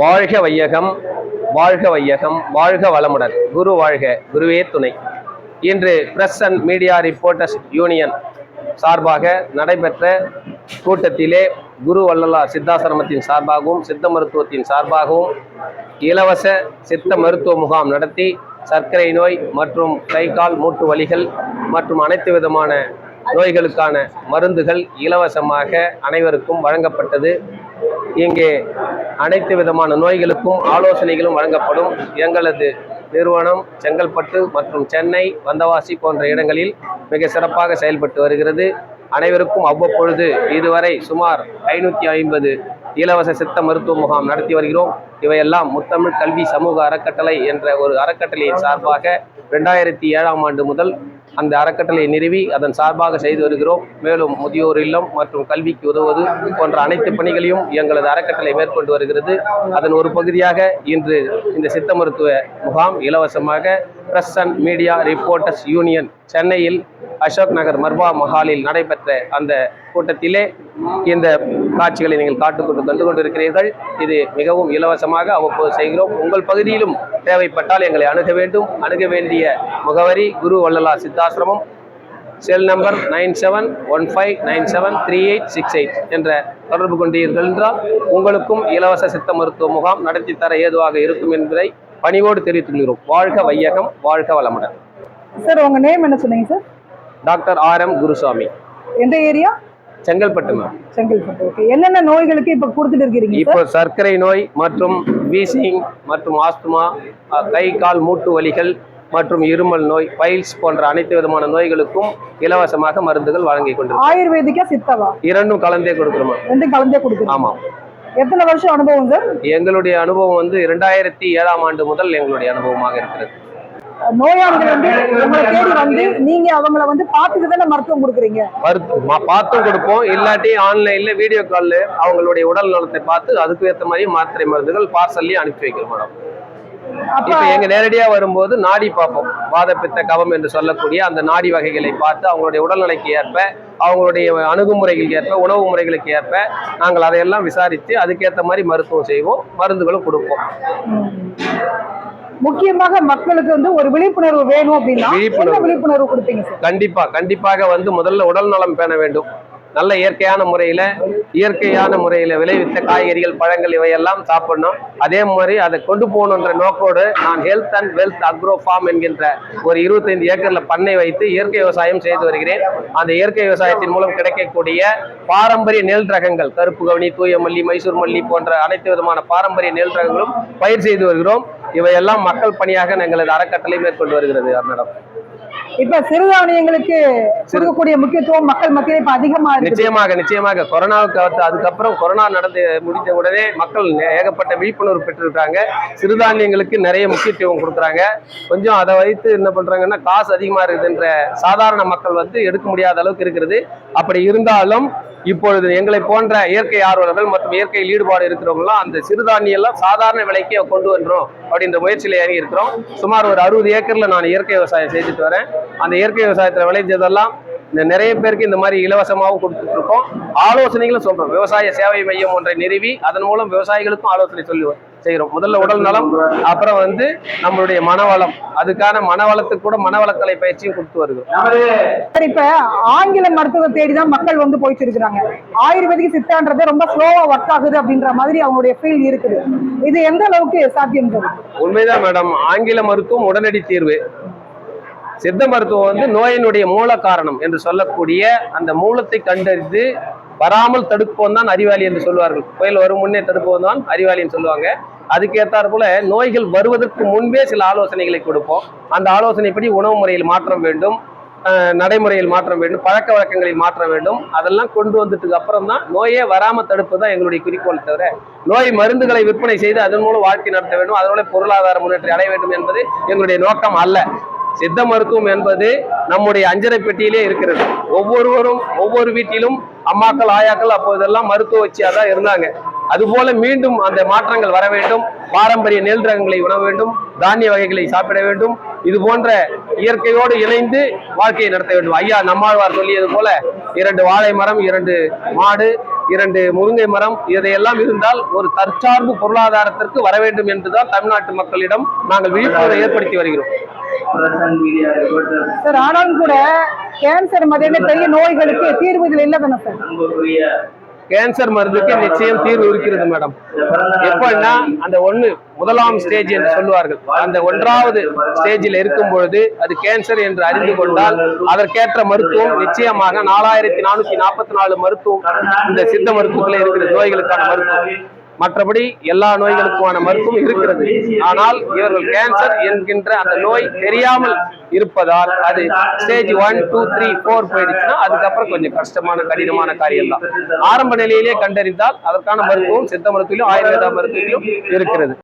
வாழ்க வையகம் வாழ்க வையகம் வாழ்க வளமுடன். குரு வாழ்க குருவே துணை. இன்று press and media reporters union சார்பாக நடைபெற்ற கூட்டத்திலே குரு வள்ளலார் சித்தாசிரமத்தின் சார்பாகவும் சித்த மருத்துவத்தின் சார்பாகவும் இலவச சித்த மருத்துவ முகாம் நடத்தி சர்க்கரை நோய் மற்றும் கை கால் மூட்டு வலிகள் மற்றும் அனைத்து விதமான நோய்களுக்கான மருந்துகள் இலவசமாக அனைவருக்கும் வழங்கப்பட்டது. இங்கே அனைத்து விதமான நோய்களுக்கும் ஆலோசனைகளும் வழங்கப்படும். எங்களது நிறுவனம் செங்கல்பட்டு மற்றும் சென்னை வந்தவாசி போன்ற இடங்களில் மிக சிறப்பாக செயல்பட்டு வருகிறது. அனைவருக்கும் அவ்வப்பொழுது இதுவரை சுமார் ஐநூற்றி ஐம்பது இலவச சித்த மருத்துவ முகாம் நடத்தி வருகிறோம். இவையெல்லாம் முத்தமிழ் கல்வி சமூக அறக்கட்டளை என்ற ஒரு அறக்கட்டளையின் சார்பாக ரெண்டாயிரத்தி ஏழாம் ஆண்டு முதல் அந்த அறக்கட்டளை நிறுவி அதன் சார்பாக செய்து வருகிறோம். மேலும் முதியோர் இல்லம் மற்றும் கல்விக்கு உதவுவது போன்ற அனைத்து பணிகளையும் எங்களது அறக்கட்டளை மேற்கொண்டு வருகிறது. அதன் ஒரு பகுதியாக இன்று இந்த சித்த மருத்துவ முகாம் இலவசமாக press and media reporters union சென்னையில் அசோக் நகர் மர்பா மஹாலில் நடைபெற்ற அந்த கூட்டத்திலே இந்த காட்சிகளை நீங்கள் காட்டுக்கொண்டு கண்டு கொண்டிருக்கிறீர்கள். இது மிகவும் இலவசமாக அவ்வப்போது செய்கிறோம். உங்கள் பகுதியிலும் தேவைப்பட்டால் எங்களை அணுக வேண்டும். அணுக வேண்டிய முகவரி Guru Vallala Siddhashramam cell number nine seven one five nine seven three eight six eight என்ற தொடர்பு கொண்டீர்கள் என்றால் உங்களுக்கும் இலவச சித்த மருத்துவ முகாம் நடத்தி தர ஏதுவாக இருக்கும் என்பதை பணிவோடு தெரிவித்துக் கொள்கிறோம் வாழ்க வையகம் வாழ்க வளமுடன். சார் உங்க நேம் என்ன சொன்னீங்க sir? Doctor R M Gurusamy. எந்த area? Chengalpattu ma'am Chengalpattu. Okay என்னென்ன நோய்களுக்கு இப்ப கொடுத்துட்டு இருக்கிறீங்க இப்போ சார்? சர்க்கரை நோய் மற்றும் வீசிங் மற்றும் ஆஸ்துமா கை கால் மூட்டு வலிகள் மற்றும் இருமல் நோய் பைல்ஸ் போன்ற அனைத்து விதமான நோய்களுக்கும் இலவசமாக மருந்துகள் வழங்கி கொண்டிருக்கிறோம். ஆயுர்வேதிக்கா சித்தவா? இரண்டும் கலந்தே கொடுக்குறோம் ரெண்டும் கலந்தே கொடுக்குறீங்க ஆமாம். எத்தனை வருஷம் அனுபவம் சார்? எங்களுடைய அனுபவம் வந்து இரண்டாயிரத்தி ஏழாம் ஆண்டு முதல் எங்களுடைய அனுபவமாக இருக்கிறது. நோயாளிகள் வந்து உங்களை தேடி வந்து நீங்க அவங்கள வந்து பார்த்துட்டு தானே மருத்துவம் கொடுக்குறீங்க? பார்த்தும் கொடுப்போம். இல்லாட்டி ஆன்லைன்ல வீடியோ காலில் அவங்களுடைய உடல் நலத்தை பார்த்து அதுக்கு ஏற்ற மாதிரி மாத்திரை மருந்துகள் பார்சல்லையும் அனுப்பி வைக்கிறோம் மேடம். இப்ப எங்க நேரடியா வரும்போது நாடி பார்ப்போம். வாதப்பித்த கவம் என்று சொல்லக்கூடிய அந்த நாடி வகைகளை பார்த்து அவங்களுடைய உடல்நிலைக்கு ஏற்ப அவங்களுடைய அணுகுமுறைகளுக்கு ஏற்ப உணவு முறைகளுக்கு ஏற்ப நாங்கள் அதையெல்லாம் விசாரித்து அதுக்கேற்ற மாதிரி மருத்துவம் செய்வோம் மருந்துகளும் கொடுப்போம். முக்கியமாக மக்களுக்கு வந்து ஒரு விழிப்புணர்வு வேணும் அப்படின்னா விழிப்புணர்வு. விழிப்புணர்வு கொடுப்பீங்க கண்டிப்பா கண்டிப்பாக வந்து முதல்ல உடல் நலம் பேண வேண்டும். நல்ல இயற்கையான முறையில இயற்கையான முறையில் விளைவித்த காய்கறிகள் பழங்கள் இவையெல்லாம் சாப்பிடணும். அதே மாதிரி அதை கொண்டு போகணுன்ற நோக்கோடு நான் health and wealth agro farm என்கின்ற ஒரு இருபத்தைந்து ஏக்கர்ல பண்ணை வைத்து இயற்கை விவசாயம் செய்து வருகிறேன். அந்த இயற்கை விவசாயத்தின் மூலம் கிடைக்கக்கூடிய பாரம்பரிய நெல் ரகங்கள் கருப்பு கவனி தூய மல்லி மைசூர் மல்லி போன்ற அனைத்து விதமான பாரம்பரிய நெல் ரகங்களும் பயிர் செய்து வருகிறோம். இவையெல்லாம் மக்கள் பணியாக எங்களது அறக்கட்டளை மேற்கொண்டு வருகிறது மேடம். இப்ப சிறுதானியங்களுக்கு கொடுக்கக்கூடிய முக்கியத்துவம் மக்கள் மத்தியில இப்ப அதிகமா நிச்சயமாக நிச்சயமாக. கொரோனாவுக்கு அடுத்து- அதுக்கப்புறம் கொரோனா நடந்து முடிந்த உடனே மக்கள் ஏகப்பட்ட விழிப்புணர்வு பெற்றிருக்காங்க சிறுதானியங்களுக்கு நிறைய முக்கியத்துவம் கொடுக்குறாங்க. கொஞ்சம் அதை வைத்து என்ன பண்றாங்கன்னா காசு அதிகமா இருக்குதுன்ற சாதாரண மக்கள் வந்து எடுக்க முடியாத அளவுக்கு இருக்கிறது. அப்படி இருந்தாலும் இப்பொழுது எங்களை போன்ற இயற்கை ஆர்வலர்கள் மற்றும் இயற்கையில் ஈடுபாடு இருக்கிறவங்களாம் அந்த சிறுதானியம் எல்லாம் சாதாரண விலைக்கே கொண்டு வந்துடும் அப்படின்ற முயற்சியில இறங்கி இருக்கிறோம் சுமார் ஒரு அறுபது ஏக்கர்ல நான் இயற்கை விவசாயம் செய்துட்டு வரேன். அந்த இயற்கை விவசாயத்துல விளைஞ்சதெல்லாம் இந்த நிறைய பேருக்கு இந்த மாதிரி இலவசமாகவும் கொடுத்துட்டு இருக்கோம் ஆலோசனைகளும் சொல்றோம். விவசாய சேவை மையம் ஒன்றை நிறுவி அதன் மூலம் விவசாயிகளுக்கும் ஆலோசனை சொல்லி செய்கிறோம் முதல்ல உடல் நலம் அப்புறம் வந்து நம்மளுடைய மனவளம். அதுக்கான மனவளத்துக்கு கூட மனவளக்கலை பயிற்சியும் கொடுத்து வருகிறோம். இப்ப ஆங்கில மருத்துவ தேடி தான் மக்கள் வந்து போயிட்டு இருக்கிறாங்க. ஆயுர்வேதிக் சித்தான்றது ரொம்ப ஸ்லோவா ஒர்க் ஆகுது அப்படின்ற மாதிரி அவங்களுடைய ஃபீல் இருக்குது. இது எந்த அளவுக்கு சாத்தியம் உண்மைதான் மேடம் ஆங்கில மருத்துவம் உடனடி தீர்வு. சித்த மருத்துவம் வந்து நோயினுடைய மூல காரணம் என்று சொல்லக்கூடிய அந்த மூலத்தை கண்டறிந்து வராமல் தடுப்போம் தான் அறிவாளி என்று சொல்வார்கள் புயல் வரும் முன்னே தடுப்போம் தான் அறிவாளின்னு சொல்லுவாங்க. அதுக்கேற்றாற் போல நோய்கள் வருவதற்கு முன்பே சில ஆலோசனைகளை கொடுப்போம். அந்த ஆலோசனைப்படி உணவு முறையில் மாற்றம் வேண்டும் நடைமுறையில் மாற்றம் வேண்டும் பழக்க வழக்கங்களில் மாற்றம் வேண்டும். அதெல்லாம் கொண்டு வந்ததுக்கு அப்புறம் தான் நோயே வராமல் தடுப்பு தான் எங்களுடைய குறிக்கோள் தவிர நோய் மருந்துகளை விற்பனை செய்து அதன் மூலம் வாழ்க்கை நடத்த வேண்டும். அதனோட பொருளாதார முன்னேற்றம் அடைய வேண்டும் என்பது எங்களுடைய நோக்கம் அல்ல. சித்த மருத்துவம் என்பது நம்முடைய அஞ்சரை பெட்டியிலே இருக்கிறது. ஒவ்வொருவரும் ஒவ்வொரு வீட்டிலும் அம்மாக்கள் ஆயாக்கள் அப்போதெல்லாம் மருத்துவ வச்சியாக தான் இருந்தாங்க. அதுபோல மீண்டும் அந்த மாற்றங்கள் வர வேண்டும். பாரம்பரிய நெல் ரகங்களை உணர வேண்டும். தானிய வகைகளை சாப்பிட வேண்டும். இது போன்ற இயற்கையோடு இணைந்து வாழ்க்கையை நடத்த வேண்டும். ஐயா நம்மாழ்வார் சொல்லியது போல இரண்டு வாழை மரம் இரண்டு மாடு இரண்டு முருங்கை மரம் இதையெல்லாம் இருந்தால் ஒரு தற்சார்பு பொருளாதாரத்திற்கு வர வேண்டும் என்றுதான் தமிழ்நாட்டு மக்களிடம் நாங்கள் விழிப்புணர்வை ஏற்படுத்தி வருகிறோம். சார் ஆனாலும் கூட கேன்சர் மாதிரியான பெரிய நோய்களுக்கு தீர்வுகள் இல்லை தானே சார்? கேன்சர் மருந்துக்கு நிச்சயம் தீர்வு இருக்கிறது மேடம். எப்படின்னா அந்த ஒண்ணு முதலாம் ஸ்டேஜ் என்று சொல்லுவார்கள். அந்த ஒன்றாவது ஸ்டேஜில் இருக்கும் பொழுது அது கேன்சர் என்று அறிந்து கொண்டால் அதற்கேற்ற மருத்துவம் நிச்சயமாக நாலாயிரத்தி நானூத்தி நாற்பத்தி நாலு மருத்துவம் இந்த சித்த மருத்துவத்தில் இருக்கிற நோய்களுக்கான மருத்துவம். மற்றபடி எல்லா நோய்களுக்குமான மருத்துவம் இருக்கிறது. ஆனால் இவர்கள் கேன்சர் என்கின்ற அந்த நோய் தெரியாமல் இருப்பதால் அது stage one two three four போயிடுச்சுன்னா அதுக்கப்புறம் கொஞ்சம் கஷ்டமான கடினமான காரியம் தான் ஆரம்ப நிலையிலே கண்டறிந்தால் அதற்கான மருத்துவம் சித்த மருத்துவம் ஆயுர்வேதா மருத்துவத்திலும் இருக்கிறது.